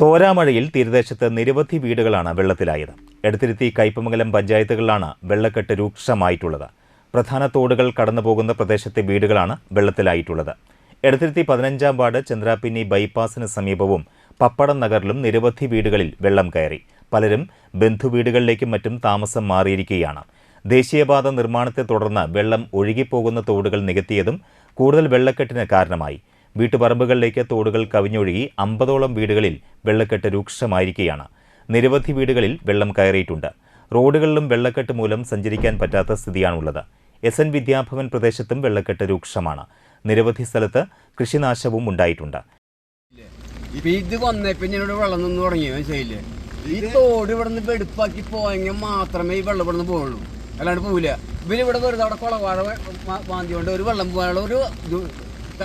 തോരാമഴയിൽ തീരദേശത്ത് നിരവധി വീടുകളാണ് വെള്ളത്തിലായത്. എടുത്തിരുത്തി കയ്പമംഗലം പഞ്ചായത്തുകളിലാണ് വെള്ളക്കെട്ട് രൂക്ഷമായിട്ടുള്ളത്. പ്രധാന തോടുകൾ കടന്നുപോകുന്ന പ്രദേശത്തെ വീടുകളാണ് വെള്ളത്തിലായിട്ടുള്ളത്. എടുത്തിരുത്തി പതിനഞ്ചാം വാർഡ് ചന്ദ്രാപ്പിന്നി ബൈപ്പാസിന് സമീപവും പപ്പടം നഗറിലും നിരവധി വീടുകളിൽ വെള്ളം കയറി. പലരും ബന്ധുവീടുകളിലേക്കും മറ്റും താമസം മാറിയിരിക്കുകയാണ്. ദേശീയപാത നിർമ്മാണത്തെ തുടർന്ന് വെള്ളം ഒഴുകിപ്പോകുന്ന തോടുകൾ നികത്തിയതും കൂടുതൽ വെള്ളക്കെട്ടിന് കാരണമായി. വീട്ടുപറമ്പുകളിലേക്ക് തോടുകൾ കവിഞ്ഞൊഴുകി അമ്പതോളം വീടുകളിൽ വെള്ളക്കെട്ട് രൂക്ഷമായിരിക്കുകയാണ്. നിരവധി വീടുകളിൽ വെള്ളം കയറിയിട്ടുണ്ട്. റോഡുകളിലും വെള്ളക്കെട്ട് മൂലം സഞ്ചരിക്കാൻ പറ്റാത്ത സ്ഥിതിയാണുള്ളത്. എസ് എൻ വിദ്യാഭവൻ പ്രദേശത്തും വെള്ളക്കെട്ട് രൂക്ഷമാണ്. നിരവധി സ്ഥലത്ത് കൃഷിനാശവും ഉണ്ടായിട്ടുണ്ട്. ഇത് വന്നേ പിന്നെ വെള്ളം ഈ തോട് പോയെങ്കിൽ മാത്രമേ ഈ വെള്ളം ഇവിടെ നിന്ന് അല്ലാണ്ട് പോവില്ല. ഇവർ ഇവിടെ വെറുതെ അവിടെ കുളവാഴ മാന്തി കൊണ്ട് ഒരു വെള്ളം പോകാനുള്ള ഒരു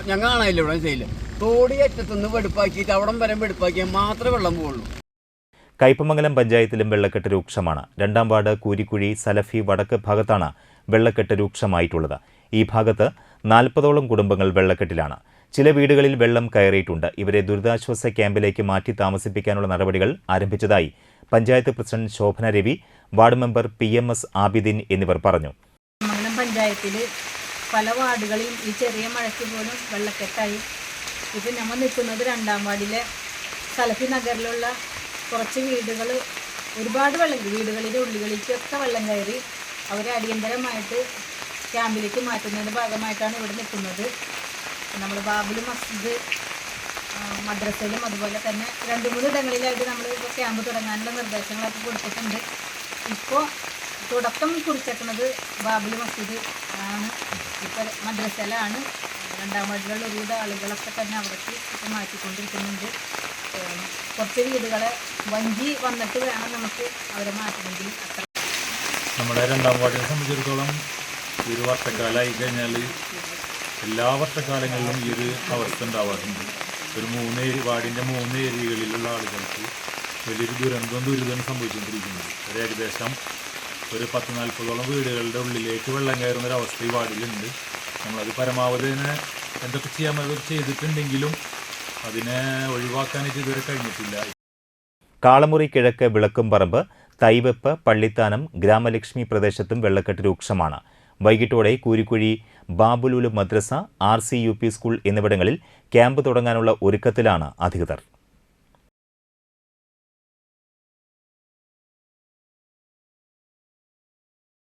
ഞാൻ കാണാനില്ല ഇവിടെ ചെയ്യില്ല തോടി അറ്റത്തുനിന്ന് വെടുപ്പാക്കിയിട്ട് അവിടം വരെ വെടുപ്പാക്കിയാൽ മാത്രമേ വെള്ളം പോകുള്ളൂ കയ്പമംഗലം പഞ്ചായത്തിലും വെള്ളക്കെട്ട് രൂക്ഷമാണ്. രണ്ടാം വാർഡ് കൂരിക്കുഴി സലഫി വടക്ക് ഭാഗത്താണ് വെള്ളക്കെട്ട് രൂക്ഷമായിട്ടുള്ളത്. ഈ ഭാഗത്ത് നാൽപ്പതോളം കുടുംബങ്ങൾ വെള്ളക്കെട്ടിലാണ്. ചില വീടുകളിൽ വെള്ളം കയറിയിട്ടുണ്ട്. ഇവരെ ദുരിതാശ്വാസ ക്യാമ്പിലേക്ക് മാറ്റി താമസിപ്പിക്കാനുള്ള നടപടികൾ ആരംഭിച്ചതായി panchayat president Shobhana Ravi ward member P M S Abidin എന്നിവർ പറഞ്ഞു. മംഗലം പഞ്ചായത്തിൽ പല വാർഡുകളിൽ ഈ ചെറിയ മഴയ്ക്ക് പോലും വെള്ളക്കെട്ടായി. ഇപ്പം നമ്മൾ നിൽക്കുന്നത് രണ്ടാം വാർഡിലെ സലഫി നഗറിലുള്ള കുറച്ച് വീടുകൾ ഒരുപാട് വെള്ളം വീടുകളിലെ ഉള്ളികളിലേക്കൊക്കെ വെള്ളം കയറി അവരെ അടിയന്തരമായിട്ട് ക്യാമ്പിലേക്ക് മാറ്റുന്നതിന്റെ ഭാഗമായിട്ടാണ് ഇവിടെ നിൽക്കുന്നത്. നമ്മൾ ബാബുൽ മസ്ജിദ് മദ്രസയിലും അതുപോലെ തന്നെ രണ്ട് മൂന്ന് ഇടങ്ങളിലായിട്ട് നമ്മൾ ഇപ്പോൾ ക്യാമ്പ് തുടങ്ങാനുള്ള നിർദ്ദേശങ്ങളൊക്കെ കൊടുത്തിട്ടുണ്ട്. ഇപ്പോൾ തുടക്കം കുറിച്ചേക്കുന്നത് ബാബുൽ മസ്ജിദ് ആണ്. ഇപ്പോൾ മദ്രസയിലാണ്. രണ്ടാം വാർഡിലുള്ള ഒരുവിധ ആളുകളൊക്കെ തന്നെ അവിടേക്ക് ഇപ്പം മാറ്റിക്കൊണ്ടിരിക്കുന്നുണ്ട്. കുറച്ച് വീടുകളെ വഞ്ചി വന്നിട്ട് വേണം നമുക്ക് അവരെ മാറ്റണമെങ്കിൽ അത്ര. നമ്മുടെ രണ്ടാം വാർഡിനെ സംബന്ധിച്ചിടത്തോളം ഈ ഒരു വർഷക്കാലമായി കഴിഞ്ഞാൽ എല്ലാ വർഷക്കാലങ്ങളിലും ഈ ഒരു അവസ്ഥ ഉണ്ടാവാറുണ്ട്. ഒരു മൂന്ന് വാർഡിന്റെ മൂന്ന് ഏരിയകളിലുള്ള ആളുകൾക്ക് വലിയൊരു ദുരന്തവും ദുരിതവും സംഭവിച്ചുകൊണ്ടിരിക്കുന്നത് ഏകദേശം ഒരു പത്ത് നാൽപ്പതോളം വീടുകളുടെ ഉള്ളിലേക്ക് വെള്ളം കയറുന്ന ഒരു അവസ്ഥ ഈ വാർഡിലുണ്ട്. നമ്മളത് പരമാവധി തന്നെ എന്തൊക്കെ ചെയ്യാൻ ചെയ്തിട്ടുണ്ടെങ്കിലും അതിനെ ഒഴിവാക്കാനായിട്ട് ഇതുവരെ കഴിഞ്ഞിട്ടില്ല. കാളമുറി കിഴക്ക് വിളക്കുംപറമ്പ് തൈവെപ്പ് പള്ളിത്താനം ഗ്രാമലക്ഷ്മി പ്രദേശത്തും വെള്ളക്കെട്ട് രൂക്ഷമാണ്. വൈകിട്ടോടെ കൂരിക്കുഴി ബാബുലൂൽ മദ്രസ R C U P school എന്നിവിടങ്ങളിൽ ക്യാമ്പ് തുടങ്ങാനുള്ള ഒരുക്കത്തിലാണ് അധികൃതർ.